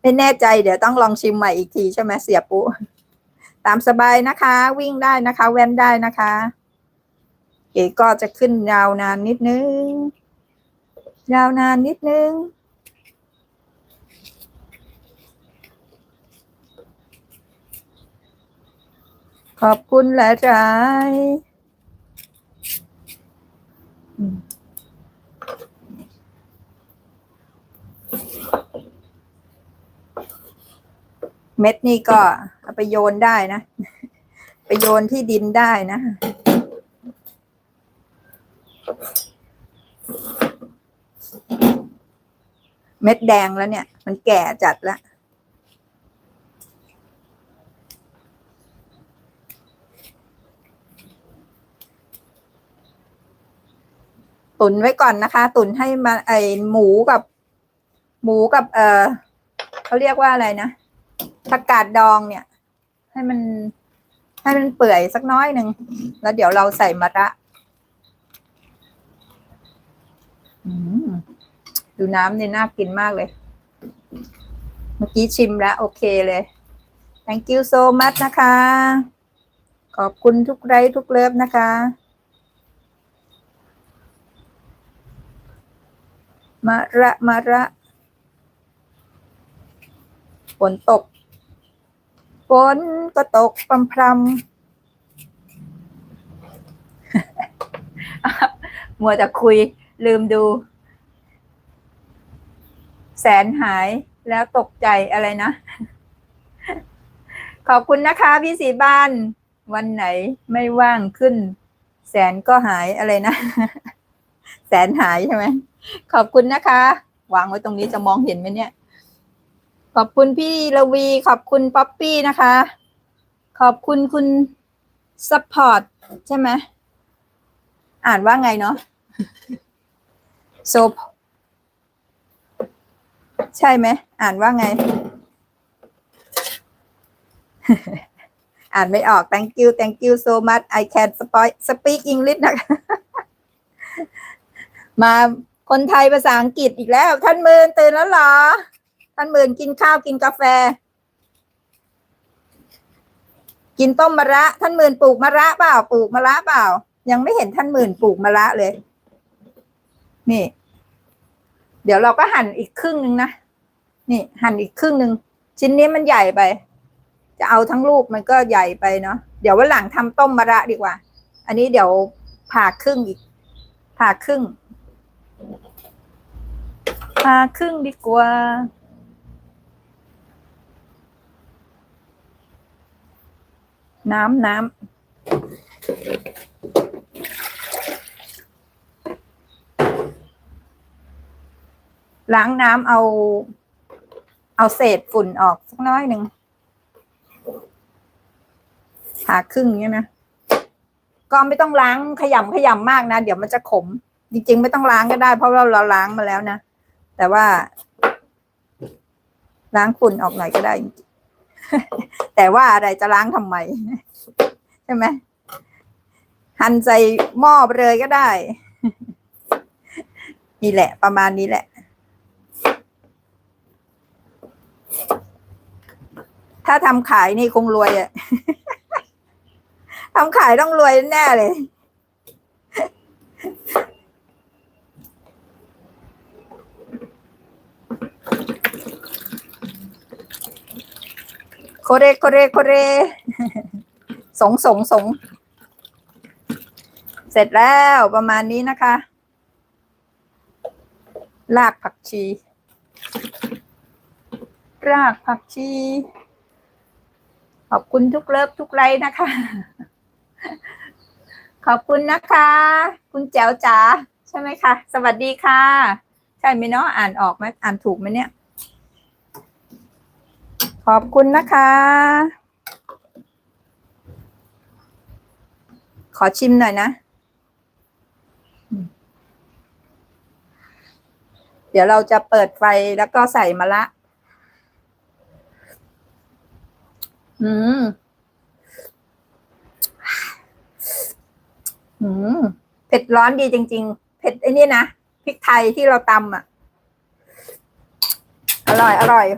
ไม่แน่ใจเดี๋ยวต้องลองชิมใหม่อีกทีใช่ไหมเสียปูตามสบายนะคะ วิ่งได้นะคะ แว้นได้นะคะเก๋ก็จะขึ้นยาวนานนิดนึง ยาวนานนิดนึง ขอบคุณหลายใจอืม เม็ดนี่ก็เอาไปโยนได้นะ ไปโยนที่ดินได้นะเม็ดแดงแล้วเนี่ย มันแก่จัดแล้วตุนไว้ก่อนนะคะ ตุนให้มาไอหมูกับ หมูกับ เออเขาเรียกว่าอะไรนะ ผักกาดดองเนี่ย ให้มัน ให้มันเปื่อยสักน้อยหนึ่ง แล้วเดี๋ยวเราใส่มะระดูน้ำเนี่ยน่ากินมากเลย เมื่อกี้ชิมแล้ว โอเคเลย thank you so much นะคะ ขอบคุณทุกไลค์ทุกเลิฟนะคะ มะระ มะระ ฝนตก ฝนก็ตกพรำพรำมัวแต่คุยลืมดู แสนหายแล้วตกใจอะไรนะ ขอบคุณนะคะพี่สีบ้าน วันไหนไม่ว่างขึ้น แสนก็หายอะไรนะ แสนหายใช่ไหม ขอบคุณนะคะ วางไว้ตรงนี้จะมองเห็นไหมเนี่ย ขอบคุณพี่ระวี ขอบคุณป๊อปปี้นะคะ ขอบคุณคุณซัพพอร์ตใช่ไหม อ่านว่าไงเนาะโซใช่ไหม อ่านว่าไง อ่านไม่ออก thank you thank you so much I can speak English นะคะมาคนไทยภาษาอังกฤษอีกแล้ว ท่านมืนตื่นแล้วเหรอ ท่านหมื่นกินข้าวกินกาแฟ กินต้มมะระ ท่านหมื่นปลูกมะระเปล่าปลูกมะระเปล่า ยังไม่เห็นท่านหมื่นปลูกมะระเลย นี่ เดี๋ยวเราก็หั่นอีกครึ่งหนึ่งนะนี่ หั่นอีกครึ่งหนึ่งชิ้นนี้มันใหญ่ไป จะเอาทั้งลูกมันก็ใหญ่ไปเนาะเดี๋ยววันหลังทำต้มมะระดีกว่า อันนี้เดี๋ยวผ่าครึ่งอีกผ่าครึ่งผ่าครึ่งดีกว่า น้ำน้ำล้างน้ำเอา เอาเศษฝุ่นออกสักน้อยหนึ่งผ่าครึ่งเนี้ยนะก็ไม่ต้องล้างขยำขยำมากนะ เดี๋ยวมันจะขม จริง ๆ ไม่ต้องล้างก็ได้ เพราะเราเราล้างมาแล้วนะ แต่ว่า ล้างฝุ่นออกหน่อยก็ได้ แต่ว่าอะไรจะล้างทำไม ใช่ไหมหั่นใส่หม้อไปเลยก็ได้ นี่แหละ ประมาณนี้แหละ ถ้าทำขายนี่คงรวยอะทำขายต้องรวยแน่เลย โคเรโคเรโคเรสงสงสง เสร็จแล้วประมาณนี้นะคะรากผักชี รากผักชี ขอบคุณทุกเลิฟทุกไลค์นะคะ ขอบคุณนะคะ คุณแจ๋วจ๋าใช่ไหมคะ สวัสดีค่ะ ใช่ไหมเนาะอ่านออกไหมอ่านถูกไหมเนี่ย ขอบคุณนะคะ ขอชิมหน่อยนะ เดี๋ยวเราจะเปิดไฟแล้วก็ใส่มะละ อืม อืม เผ็ดร้อนดีจริง ๆ เผ็ดไอ้นี่นะ พริกไทยที่เราตำอะ อร่อย อร่อย